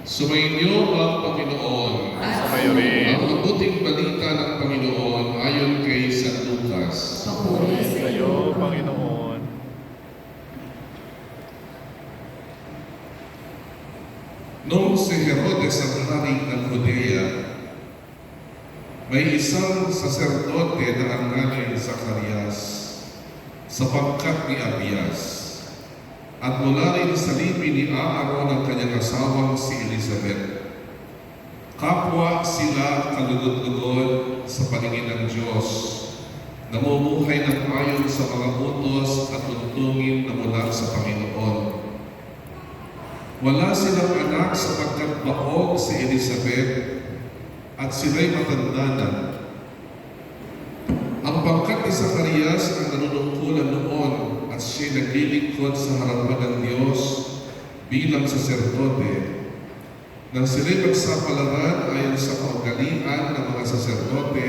Sumainyo ang Panginoon. Sumayo rin. Ang mabuting balita ng Panginoon ayon kay San Lucas. Papuri sa iyo. Panginoon. Noong si Herodes ang hari ng Judea, may isang saserdote na ang nanay Zacarias sapagkat ni Abias. At mula rin sa lipi ni Aaron ang kanyang asawang si Elizabeth. Kapwa sila kalugod-lugod sa paningin ng Diyos. Namumuhay ng ayon sa mga utos at tuntungin na mula sa Panginoon. Wala silang anak sapagkat baog si Elizabeth at sila'y matanda na. Ang pangkat ni Zacarias ang nanunungkulan noon at siya'y naglilingkod sa harapan ng Diyos bilang saserdote. Nang sila'y magsapalaran ayon sa kaugalian ng mga saserdote,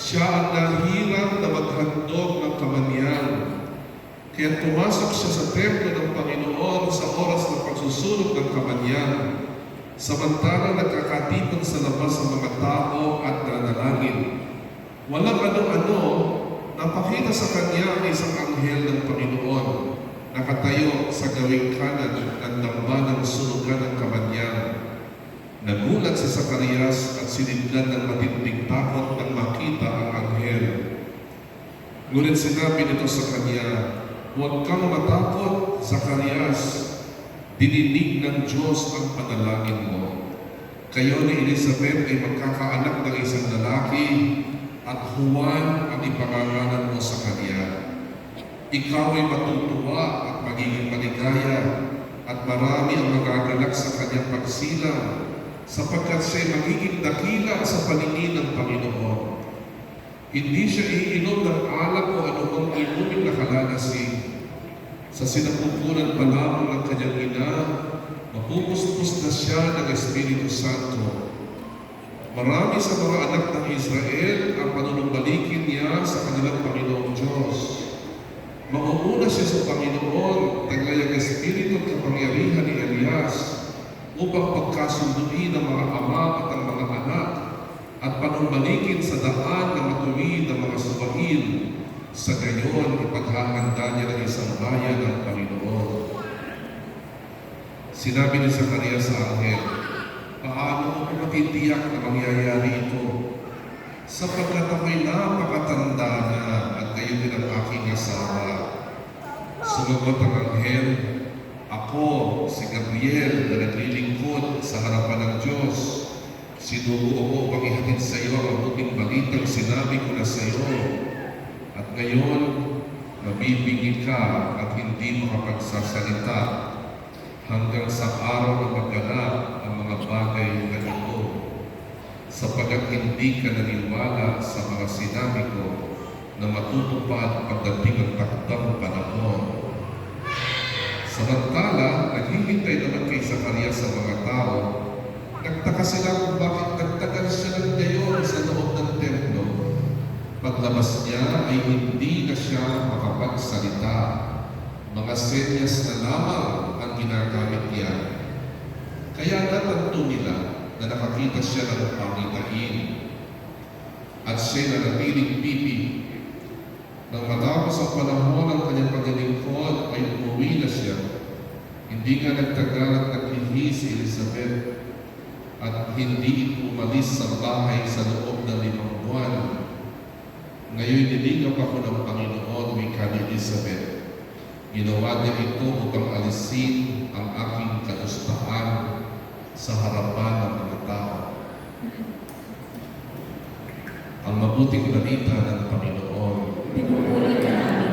siya ang nahirang na maghandog ng kamanyan kaya pumasok siya sa templo ng Panginoon sa oras ng pagsusunog ng kamanyan, samantalang nagkakatipon sa labas ang mga tao at nanalangin. Walang ano-ano, napakita sa kanya ang isang anghel ng Panginoon, nakatayo sa gawing kanan ng damba ng sunugan ng kamanyan. Nagulat si Zacarias at siniglan ng matinding takot nang makita ang anghel. Ngunit sinabi nito sa kanya, Huwag kang matakot, Zacarias. Dininig ng Diyos ang panalangin mo. Kayo ni Elizabeth ay magkakaanak ng isang lalaki at Juan ang ipangangalan mo sa kanya. Ikaw ay matutuwa at magiging maligaya at marami ang magagalak sa kanyang pagsilang sapagkat siya'y magiging dakila sa paningin ng Panginoon. Hindi siya iinom ng alak o anumang inuming nakalalasing. Sa sinapupunan pa lamang ng kanyang ina, mapupuspos na siya ng Espiritu Santo. Marami sa mga anak ng Israel ang panunumbalikin niya sa kanilang Panginoong Diyos. Mauuna siya sa Panginoon, taglay ang Espiritu at kapangyarihan ni Elias upang pagkasunduin ang mga ama at ang mga anak at panumbalikin sa daan na matuwid ng mga subahin. Sa gayon, ipaghahanda niya ng isang bayan ng Panginoon. Sinabi ni Zacarias sa anghel, Paano matitiyak na mangyayari ito? Sapagkat ako'y napakatanda na at kayo din ang aking asawa. Sumagot ang anghel, Ako, si Gabriel, na naglilingkod sa harapan ng Diyos. Sinubuo ko upang ihatid sa iyo ang mabuting balitang sinabi ko na sa iyo. At ngayon, mabibigil ka at hindi makapagsasalita hanggang sa araw ang mga bagay na ito. Sapagat hindi ka naniwala sa mga sinabi ko na matutupad pagdating ang takdang panahon. Samantala, naghihintay naman kay Zacarias sa mga tao Nagtaka sila kung bakit nagtagal siya ng gayon sa loob ng templo. Paglabas niya ay hindi na siya makapagsalita. Mga senyas na lamang ang ginagamit niya. Kaya natanto nila na nakakita siya ng pangitain at siya na natiling pipi. Nang matapos ang panahon ng kanyang paglilingkod ay umuwi na siya. Hindi nga nagtagal at naglihi si Elizabeth at hindi ito umalis sa bahay sa loob ng limang buwan. Ngayon nilingap ako ng Panginoon, wika ni Elizabeth. Ginawa niya ito upang alisin ang aking kadustahan sa harapan ng mga tao. Ang mabuting balita ng Panginoon. Pinupuri ka namin,